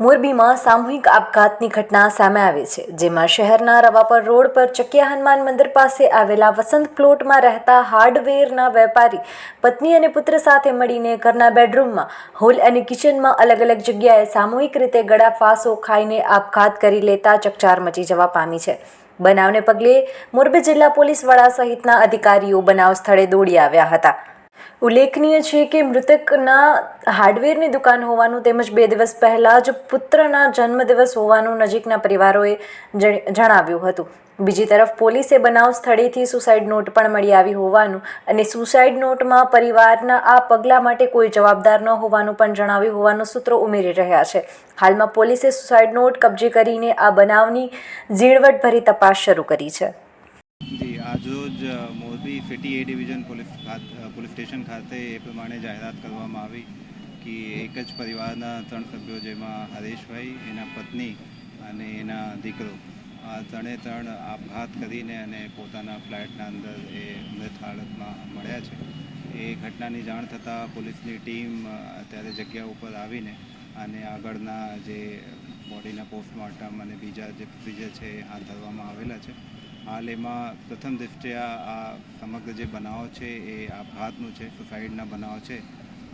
મોરબીમાં સામૂહિક આપઘાતની ઘટના સામે આવી છે, જેમાં શહેરના રવાપર રોડ પર ચકિયા હનુમાન મંદિર પાસે આવેલા વસંત પ્લોટમાં રહેતા હાર્ડવેરના વેપારી, પત્ની અને પુત્ર સાથે મળીને ઘરના બેડરૂમમાં, હોલ અને કિચનમાં અલગ અલગ જગ્યાએ સામૂહિક રીતે ગળા ફાંસો ખાઈને આપઘાત કરી લેતા ચકચાર મચી જવા પામી છે. બનાવને પગલે મોરબી જિલ્લા પોલીસ વડા સહિતના અધિકારીઓ બનાવ સ્થળે દોડી આવ્યા હતા. ઉલ્લેખનીય છે કે મૃતકના હાર્ડવેરની દુકાન હોવાનું તેમજ બે દિવસ પહેલાં જ પુત્રના જન્મદિવસ હોવાનું નજીકના પરિવારોએ જણાવ્યું હતું. બીજી તરફ પોલીસે બનાવ સ્થળેથી સુસાઇડ નોટ પણ મળી આવી હોવાનું અને સુસાઇડ નોટમાં પરિવારના આ પગલાં માટે કોઈ જવાબદાર ન હોવાનું પણ જણાવ્યું હોવાનું સૂત્રો ઉમેરી રહ્યા છે. હાલમાં પોલીસે સુસાઇડ નોટ કબજે કરીને આ બનાવની ઝીણવટભરી તપાસ શરૂ કરી છે. Morbi city A division police police station ખાતે એ પ્રમાણે જાહેરાત કરવામાં આવી કે એક જ પરિવારના ત્રણ સભ્યો જેમાં હરેશભાઈ, એના પત્ની અને એના દીકરો. આ ત્રણે ત્રણ આપઘાત કરીને અને પોતાના ફ્લેટના અંદર એ મૃત હાલતમાં મળ્યા છે. એ ઘટનાની જાણ થતાં પોલીસની ટીમ અત્યારે જગ્યા ઉપર આવીને અને આગળના જે બોડીના પોસ્ટમોર્ટમ અને બીજા જે પ્રોસિજર છે એ હાથ ધરવામાં આવેલા છે. હાલ એમાં પ્રથમ દૃષ્ટિયા આ સમગ્ર જે બનાવો છે એ આપઘાતનું છે સુસાઇડના બનાવો છે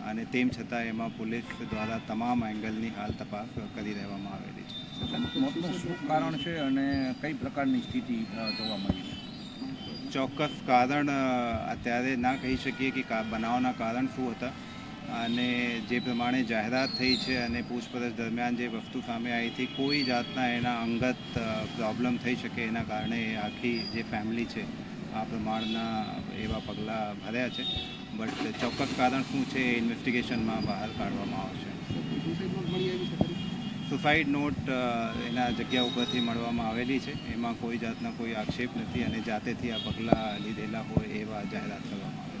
અને તેમ છતાં એમાં પોલીસ દ્વારા તમામ એંગલની હાલ તપાસ કરી રહેવામાં આવેલી છે. મોતનું શું કારણ છે અને કઈ પ્રકારની સ્થિતિ જોવા મળી છે? ચોક્કસ કારણ અત્યારે ના કહી શકીએ કા- બનાવના કારણ શું હતા. અને જે પ્રમાણે જાહેરાત થઈ છે અને પૂછપરછ દરમિયાન જે વસ્તુ સામે આવી હતી, કોઈ જાતના એના અંગત પ્રોબ્લેમ થઈ શકે એના કારણે આખી જે ફેમિલી છે, આ પ્રમાણના એવા પગલાં ભર્યા છે. બટ ચોક્કસ કારણ શું છે એ ઇન્વેસ્ટિગેશનમાં બહાર કાઢવામાં આવશે. સુસાઇડ નોટ એના જગ્યા ઉપરથી મળવામાં આવેલી છે. એમાં કોઈ જાતના કોઈ આક્ષેપ નથી અને જાતેથી આ પગલાં લીધેલા હોય એવા જાહેરાત કરવામાં આવે